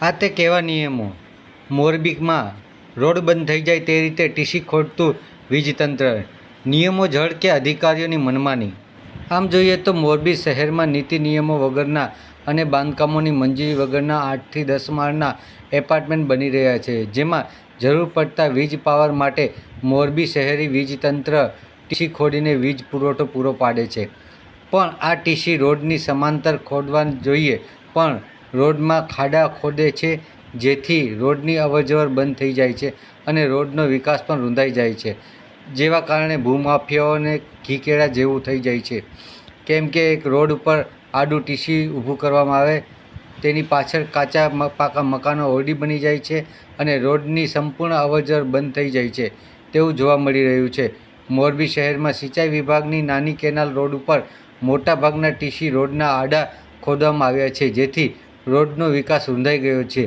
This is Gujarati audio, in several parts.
આ તે કેવા નિયમો? મોરબીમાં રોડ બંધ થઈ જાય તે રીતે ટીસી ખોટતું વીજતંત્ર. નિયમો જળ કે અધિકારીઓની મનમાની. આમ જોઈએ તો મોરબી શહેરમાં નીતિ નિયમો વગરના અને બાંધકામોની મંજૂરી વગરના આઠથી દસ માળના એપાર્ટમેન્ટ બની રહ્યા છે, જેમાં જરૂર પડતા વીજ પાવર માટે મોરબી શહેરી વીજતંત્ર ટીસી ખોડીને વીજ પુરવઠો પૂરો પાડે છે. પણ આ ટીસી રોડની સમાંતર ખોદવા જોઈએ પણ રોડમાં ખાડા ખોદે છે, જેથી રોડની અવરજવર બંધ થઈ જાય છે અને રોડનો વિકાસ પણ રૂંધાઈ જાય છે. જેવા કારણે ભૂમાફિયાઓને ઘીકેળા જેવું થઈ જાય છે. કેમ કે એક રોડ ઉપર આડું ટીસી ઊભું કરવામાં આવે, તેની પાછળ કાચા પાકા મકાનો ઓરડી બની જાય છે અને રોડની સંપૂર્ણ અવરજવર બંધ થઈ જાય છે. તેવું જોવા મળી રહ્યું છે. મોરબી શહેરમાં સિંચાઈ વિભાગની નાની કેનાલ રોડ ઉપર મોટાભાગના ટીસી રોડના આડા ખોદવામાં આવ્યા છે, જેથી રોડનો વિકાસ રૂંધાઈ ગયો છે.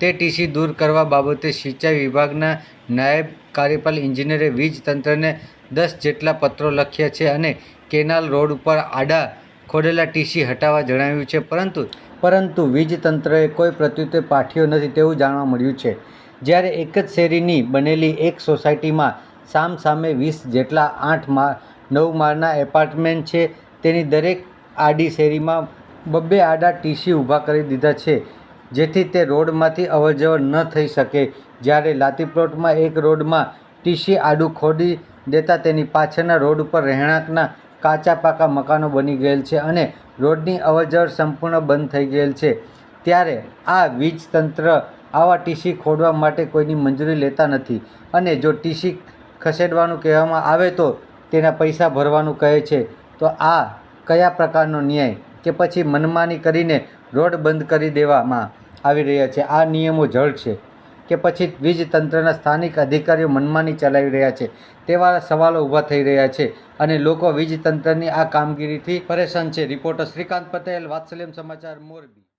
તે ટીસી દૂર કરવા બાબતે સિંચાઈ વિભાગના નાયબ કાર્યપાલ ઇજનેરે વીજ તંત્રને દસ જેટલા પત્રો લખ્યા છે અને કેનાલ રોડ ઉપર આડા ખોડેલા ટીસી હટાવવા જણાવ્યું છે. પરંતુ પરંતુ વીજ તંત્રએ કોઈ પ્રત્યુત્તર પાઠ્યો નથી તેવું જાણવા મળ્યું છે. જ્યારે એક જ શેરીની બનેલી એક સોસાયટીમાં સામ સામે વીસ જેટલા આઠ માળ નવ માળના એપાર્ટમેન્ટ છે, તેની દરેક આડી શેરીમાં બબ્બે આડા ટીસી ઊભા કરી દીધા છે, જેથી તે રોડમાંથી અવરજવર ન થઈ શકે. જ્યારે લાતી પ્લોટમાં એક રોડમાં ટીસી આડું ખોદી દેતા તેની પાછળના રોડ ઉપર રહેણાંકના કાચા પાકા મકાનો બની ગયેલ છે અને રોડની અવરજવર સંપૂર્ણ બંધ થઈ ગયેલ છે. ત્યારે આ વીજ તંત્ર આવા ટીસી ખોડવા માટે કોઈની મંજૂરી લેતા નથી અને જો ટીસી ખસેડવાનું કહેવામાં આવે તો તેના પૈસા ભરવાનું કહે છે. તો આ કયા પ્રકારનો ન્યાય? કે પછી મનમાની કરીને રોડ બંધ કરી દેવામાં આવી રહ્યા છે. આ નિયમો જળ છે કે પછી વીજ તંત્રના સ્થાનિક અધિકારીઓ મનમાની ચલાવી રહ્યા છે તેવા સવાલો ઊભા થઈ રહ્યા છે અને લોકો વીજ તંત્રની આ કામગીરીથી પરેશાન છે. રિપોર્ટર શ્રીકાંત પટેલ, વાત્સલ્યમ સમાચાર મોરબી.